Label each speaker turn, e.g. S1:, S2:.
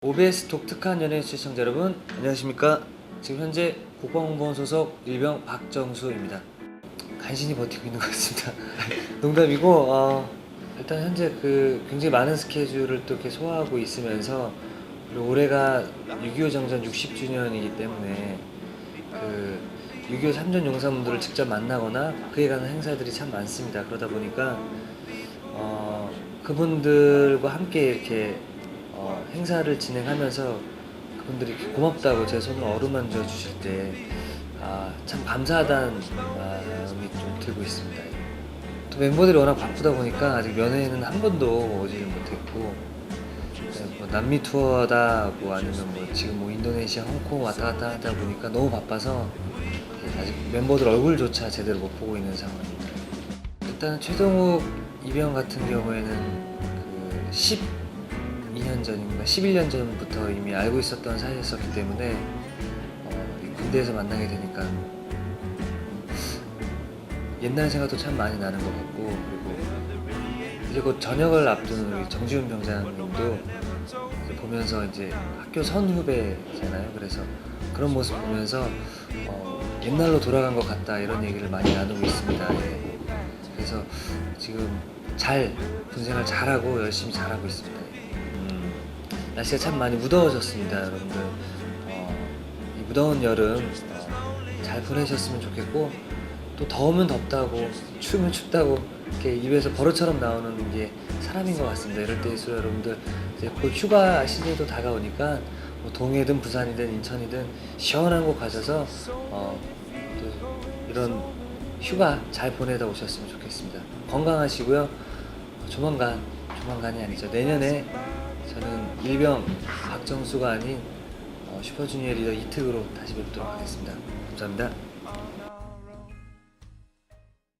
S1: OBS 독특한 연예인 시청자 여러분 안녕하십니까? 지금 현재 국방공무원 소속 일병 박정수입니다. 간신히 버티고 있는 것 같습니다. 농담이고 어, 일단 현재 그 굉장히 많은 스케줄을 또 이렇게 소화하고 있으면서 그리고 올해가 6.25 정전 60주년이기 때문에 그 6.25 참전 용사분들을 직접 만나거나 그에 관한 행사들이 참 많습니다. 그러다 보니까 어, 그분들과 함께 이렇게 어, 행사를 진행하면서 그분들이 고맙다고 제 손을 어루만져 주실 때, 아, 참 감사하다는 마음이 좀 들고 있습니다. 또 멤버들이 워낙 바쁘다 보니까 아직 면회는 한 번도 오지를 못했고, 네, 뭐 남미 투어다, 뭐 아니면 뭐 지금 뭐 인도네시아, 홍콩 왔다 갔다 하다 보니까 너무 바빠서 아직 멤버들 얼굴조차 제대로 못 보고 있는 상황입니다. 일단 최동욱 이병 같은 경우에는 그 12년 전인가 11년 전부터 이미 알고 있었던 사이였었기 때문에 어, 이 군대에서 만나게 되니까 옛날 생각도 참 많이 나는 것 같고 그리고 이제 곧 전역을 앞둔 우리 정지훈 병장님도 이제 보면서 이제 학교 선후배잖아요. 그래서 그런 모습 보면서 어, 옛날로 돌아간 것 같다 이런 얘기를 많이 나누고 있습니다. 예. 그래서 지금 잘 군생활 잘하고 열심히 잘하고 있습니다. 음, 날씨가 참 많이 무더워졌습니다, 여러분들. 어, 이 무더운 여름 어, 잘 보내셨으면 좋겠고 또 더우면 덥다고 추우면 춥다고 이렇게 입에서 버릇처럼 나오는 게 사람인 것 같습니다. 이럴 때일수록 여러분들 이제 곧 휴가 시즌도 다가오니까 뭐 동해든 부산이든 인천이든 시원한 곳 가셔서 어, 또 이런 휴가 잘 보내다 오셨으면 좋겠습니다. 건강하시고요. 조만간 조만간이 아니죠. 내년에 저는 일병 박정수가 아닌 어, 슈퍼주니어 리더 이특으로 다시 뵙도록 하겠습니다. 감사합니다.